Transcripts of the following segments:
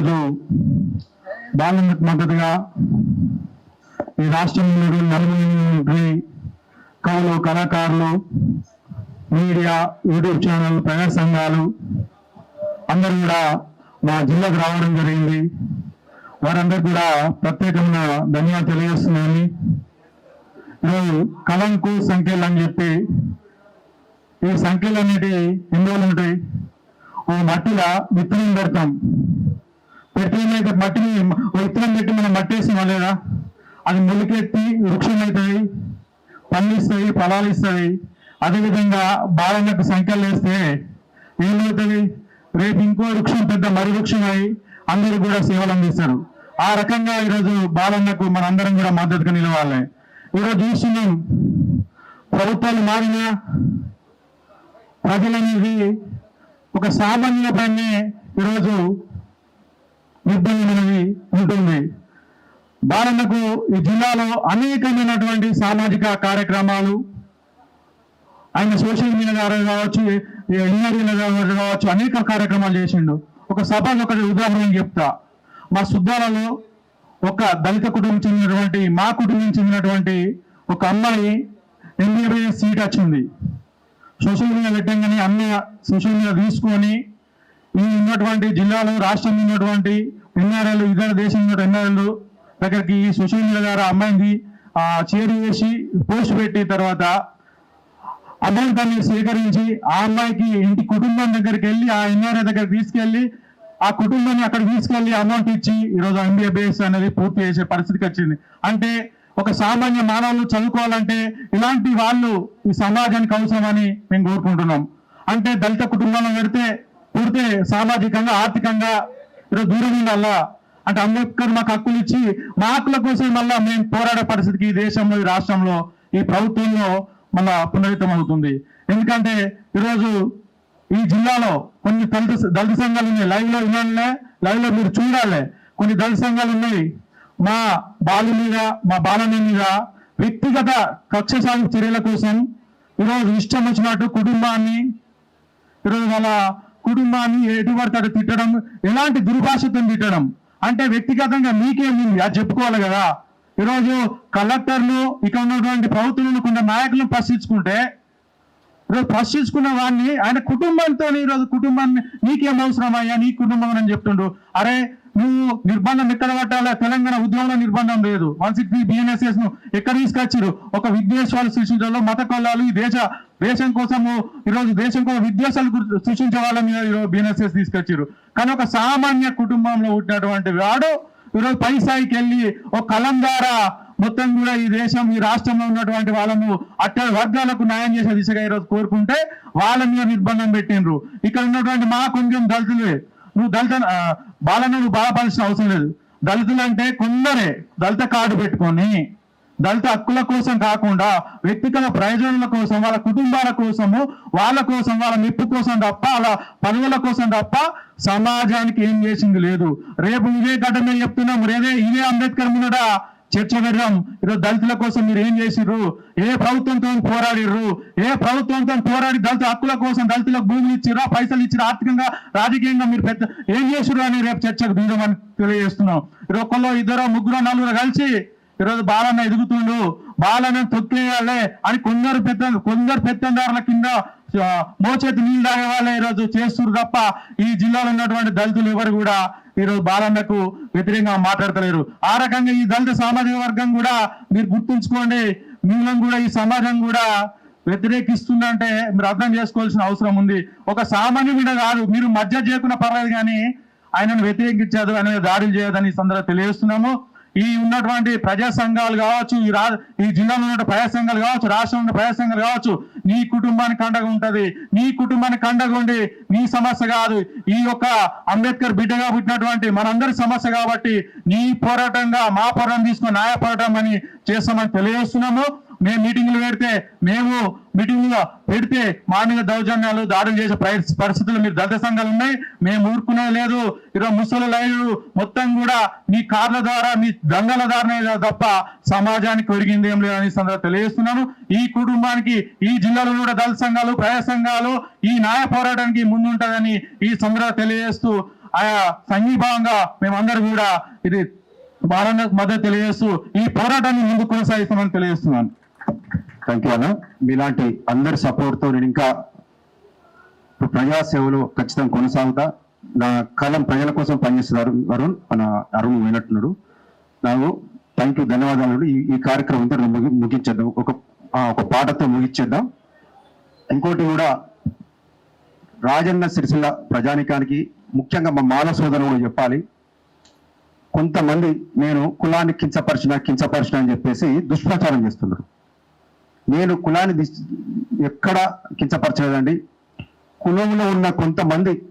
ఈరోజు బాలన్నకు మద్దతుగా ఈ రాష్ట్రంలో నలుగురి కవులు కళాకారులు మీడియా యూట్యూబ్ ఛానల్ ప్రజా సంఘాలు అందరూ కూడా మా జిల్లాకు రావడం జరిగింది. వారందరూ కూడా ప్రత్యేకమైన ధన్యవాదాలు తెలియజేస్తున్నాను ఈరోజు కలంకు సంఖ్యలు అని చెప్పి ఈ సంఖ్యలు అనేటివి ఎన్ని రోజులు ఉంటాయి ఓ మట్టిలో విత్తనం పెడతాం. పెట్టిన మట్టిని విత్తనం పెట్టి మనం మట్టి వేసామా లేదా? అది మొలికెత్తి వృక్షం అవుతుంది పళ్ళు ఫలాలు ఇస్తాయి అదేవిధంగా బాలన్నకు సంఖ్యలు వేస్తే ఏమవుతుంది? రేపు ఇంకో వృక్షం పెద్ద మరి వృక్షం అయి అందరూ కూడా సేవలు అందిస్తారు. ఆ రకంగా ఈరోజు బాలన్నకు మనందరం కూడా మద్దతుగా నిలవాలి. ఈరోజు చూస్తున్నాం ప్రభుత్వాలు మారిన ప్రజలనేది ఒక సామాన్య పని ఈరోజు నిర్బంధం ఉంటుంది. బాలన్నకు ఈ జిల్లాలో అనేకమైనటువంటి సామాజిక కార్యక్రమాలు ఆయన సోషల్ మీడియా ద్వారా కావచ్చు ఇంజనీరింగ్ ద్వారా కావచ్చు అనేక కార్యక్రమాలు చేసిండు. ఒక సభకు ఒకటి ఉదాహరణ చెప్తా. మా సుద్దాలలో ఒక దళిత కుటుంబం చెందినటువంటి మా కుటుంబం చెందినటువంటి ఒక అమ్మాయి ఎంబీబీఎస్ సీట్ వచ్చింది. సోషల్ మీడియా పెట్టంగానే అన్న సోషల్ మీడియా తీసుకొని ఈ ఉన్నటువంటి జిల్లాలో రాష్ట్రంలో ఉన్నటువంటి ఎన్ఆర్ఎల్ ఇతర దేశంలో ఉన్న ఎన్ఆర్ఎల్ దగ్గరికి ఈ సోషల్ మీడియా ద్వారా అమ్మాయిని ఆ, చేరి వేసి పోస్ట్ పెట్టిన తర్వాత అమ్మాయిని దాన్ని స్వీకరించి ఆ అమ్మాయికి ఇంటి కుటుంబం దగ్గరికి వెళ్ళి ఆ ఎన్ఆర్ఐ దగ్గరికి తీసుకెళ్ళి ఆ కుటుంబాన్ని అక్కడ తీసుకెళ్ళి అమౌంట్ ఇచ్చి ఈరోజు ఎంబీఏబిఎస్ అనేది పూర్తి చేసే పరిస్థితికి వచ్చింది. అంటే ఒక సామాన్య మానవులు చదువుకోవాలంటే ఇలాంటి వాళ్ళు ఈ సమాజానికి అవసరమని మేము కోరుకుంటున్నాం. అంటే దళిత కుటుంబంలో పెడితే పుడితే సామాజికంగా ఆర్థికంగా ఈరోజు దూరం ఉండాలా అంటే అంబేద్కర్ మాకు హక్కులు ఇచ్చి మా హక్కుల కోసం మళ్ళా మేము పోరాడే పరిస్థితికి ఈ దేశంలో ఈ రాష్ట్రంలో ఈ ప్రభుత్వంలో మళ్ళా పునరితం అవుతుంది. ఎందుకంటే ఈరోజు ఈ జిల్లాలో కొన్ని దళిత దళిత సంఘాలు ఉన్నాయి. లైవ్లో లైవ్లో లైవ్లో మీరు చూడాలి. కొన్ని దళిత సంఘాలు ఉన్నాయి. మా బాలు మీద మా బాలని మీద వ్యక్తిగత కక్ష సాగు చర్యల కోసం ఈరోజు ఇష్టం వచ్చినట్టు కుటుంబాన్ని ఈరోజు వాళ్ళ కుటుంబాన్ని ఎటు తిట్టడం ఎలాంటి దుర్భాషతో తిట్టడం. అంటే వ్యక్తిగతంగా మీకేముంది? అది చెప్పుకోవాలి కదా. ఈరోజు కలెక్టర్లు ఇక్కడ ఉన్నటువంటి ప్రభుత్వంలో కొంత నాయకులను ప్రశ్నించుకుంటే ఈరోజు ప్రశ్నించుకున్న వాడిని ఆయన కుటుంబంతో ఈరోజు కుటుంబాన్ని నీకేం అవసరం అయ్యా? నీ కుటుంబం అని చెప్తుండు అరే నువ్వు నిర్బంధం ఎక్కడ పట్టాలా? తెలంగాణ ఉద్యమంలో నిర్బంధం లేదు. వన్ సిక్స్టీ బిఎన్ఎస్ఎస్ను ఎక్కడ తీసుకొచ్చారు ఒక విద్వేషాలు సృష్టించడంలో మత కొల్లాలు ఈ దేశ దేశం కోసము ఈరోజు దేశం కోసం విద్వేషాలు సృష్టించే వాళ్ళ మీద ఈరోజు బిఎన్ఎస్ఎస్ తీసుకొచ్చారు కానీ ఒక సామాన్య కుటుంబంలో పుట్టినటువంటి వాడు ఈరోజు పై స్థాయికి వెళ్ళి ఒక కలం ద్వారా మొత్తం కూడా ఈ దేశం ఈ రాష్ట్రంలో ఉన్నటువంటి వాళ్ళను అట్ట వర్గాలకు న్యాయం చేసే దిశగా ఈరోజు కోరుకుంటే వాళ్ళ మీద నిర్బంధం పెట్టిండ్రు. ఇక్కడ ఉన్నటువంటి మా కొంచెం దళితులే. నువ్వు దళిత బాలన్న బాలను నువ్వు బాధపడాల్సిన అవసరం లేదు. దళితులు అంటే కొందరే దళిత కార్డు పెట్టుకొని దళిత హక్కుల కోసం కాకుండా వ్యక్తిగత ప్రయోజనాల కోసం వాళ్ళ కుటుంబాల కోసము వాళ్ళ కోసం వాళ్ళ నిప్పు కోసం తప్ప వాళ్ళ పనుల కోసం తప్ప సమాజానికి ఏం చేసింది లేదు. రేపు ఇదే గడ్డ మీద చెప్తున్నాం రేదే ఇదే అంబేద్కర్ ముందట చర్చ పెడదాం ఈరోజు దళితుల కోసం మీరు ఏం చేసిర్రు? ఏ ప్రభుత్వంతో పోరాడిర్రు? ఏ ప్రభుత్వంతో పోరాడి దళిత హక్కుల కోసం దళితులకు భూములు ఇచ్చిరా పైసలు ఇచ్చిరా ఆర్థికంగా రాజకీయంగా మీరు పెద్ద ఏం చేసిర్రు అని రేపు చర్చకు దిగమని తెలియజేస్తున్నాం. ఈరోజు ఒక్కళ్ళు ఇద్దరు ముగ్గురు నలుగురు కలిసి ఈరోజు బాలన్న ఎదుగుతుండు. బాలన్న తొక్కేయాలే అని కొందరు పెద్ద కొందరు పెత్తందారుల కింద మోచేతి నీళ్ళు తాగే వాళ్ళే ఈరోజు చేస్తున్నారు తప్ప ఈ జిల్లాలో ఉన్నటువంటి దళితులు ఎవరు కూడా ఈరోజు బాలన్నకు వ్యతిరేకంగా మాట్లాడతలేరు. ఆ రకంగా ఈ దళిత సామాజిక వర్గం కూడా మీరు గుర్తుంచుకోండి మిమ్మల్ని కూడా ఈ సమాజం కూడా వ్యతిరేకిస్తుందంటే మీరు అర్థం చేసుకోవాల్సిన అవసరం ఉంది. ఒక సామాన్యుడు కాదు మీరు మధ్య చేయకుండా పర్లేదు కానీ ఆయనను వ్యతిరేకించదు ఆయన దాడులు చేయదని ఈ సందర్భంగా తెలియజేస్తున్నాము. ఈ ఉన్నటువంటి ప్రజా సంఘాలు కావచ్చు ఈ రా ఈ జిల్లాలో ఉన్న ప్రజా సంఘాలు కావచ్చు రాష్ట్రంలో ఉన్న ప్రజా సంఘాలు కావచ్చు నీ కుటుంబానికి అండగా ఉంటుంది. నీ కుటుంబానికి అండగా ఉండి నీ సమస్య కాదు. ఈ యొక్క అంబేద్కర్ బిడ్డగా పుట్టినటువంటి మనందరి సమస్య కాబట్టి నీ పోరాటంగా మా పోరాటం తీసుకుని న్యాయ పోరాటం అని చేస్తామని తెలియజేస్తున్నాము. మేము మీటింగ్లు పెడితే మేము మీటింగ్లు పెడితే మా మీద దౌర్జన్యాలు దాడులు చేసే పరిస్థితులు మీరు దళిత సంఘాలు ఉన్నాయి. మేము ఊరుకునే లేదు. ఈరోజు ముసలి లైన్లు మొత్తం కూడా మీ కార్ల ద్వారా మీ దంగల ద్వారా తప్ప సమాజానికి ఒరిగింది ఏం లేదని ఈ సందర్భంగా తెలియజేస్తున్నాను ఈ కుటుంబానికి ఈ జిల్లాలో కూడా దళిత సంఘాలు ప్రజా సంఘాలు ఈ న్యాయ పోరాటానికి ముందుంటదని ఈ సందర్భంగా తెలియజేస్తూ ఆయా సంఘీభావంగా మేమందరూ కూడా ఇది బాలన్నకు మద్దతు తెలియజేస్తూ ఈ పోరాటాన్ని ముందు కొనసాగిస్తామని తెలియజేస్తున్నాను. థ్యాంక్ యూ అన్న మీలాంటి అందరి సపోర్ట్తో నేను ఇంకా ప్రజా సేవలో ఖచ్చితంగా కొనసాగుతా. నా కాలం ప్రజల కోసం పనిచేస్తున్నారు వరుణ్ మన అరుణ్ వినట్టున్నాడు నాకు థ్యాంక్ యూ ధన్యవాదాలు. ఈ ఈ కార్యక్రమం అంతా ముగించేద్దాం. ఒక ఒక పాటతో ముగించేద్దాం. ఇంకోటి కూడా రాజన్న సిరిసిల్ల ప్రజానికానికి ముఖ్యంగా మా మాల సోదరులు కూడా చెప్పాలి. కొంతమంది నేను కులాన్ని కించపరిచిన కించపరిచిన అని చెప్పేసి దుష్ప్రచారం చేస్తున్నారు. నేను కులాన్ని ఎక్కడ కించపరచలేదండి. కులంలో ఉన్న కొంతమంది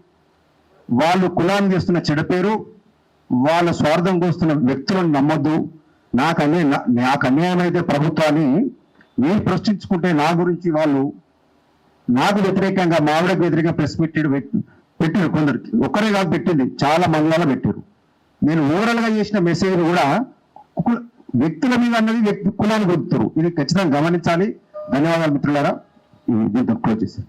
వాళ్ళు కులాన్ని చేస్తున్న చెడు పేరు వాళ్ళ స్వార్థం కోస్తున్న వ్యక్తులను నమ్మొద్దు. నాకు అనే నాకు అన్యాయం అయితే ప్రభుత్వాన్ని నేను ప్రశ్నించుకుంటే నా గురించి వాళ్ళు నాకు వ్యతిరేకంగా మా ఆవిడకు వ్యతిరేకంగా ప్రెస్ పెట్టాడు పెట్టారు కొందరికి. ఒక్కరే కాదు పెట్టింది. చాలా మంది పెట్టారు. నేను ఓవరాల్గా చేసిన మెసేజ్ కూడా వ్యక్తుల మీద అన్నది వ్యక్తి కులాన్ని గుర్తురు. ఇది ఖచ్చితంగా గమనించాలి. ధన్యవాదాలు మిత్రులారా. ఈ దీంతో క్లోజ్ చేశారు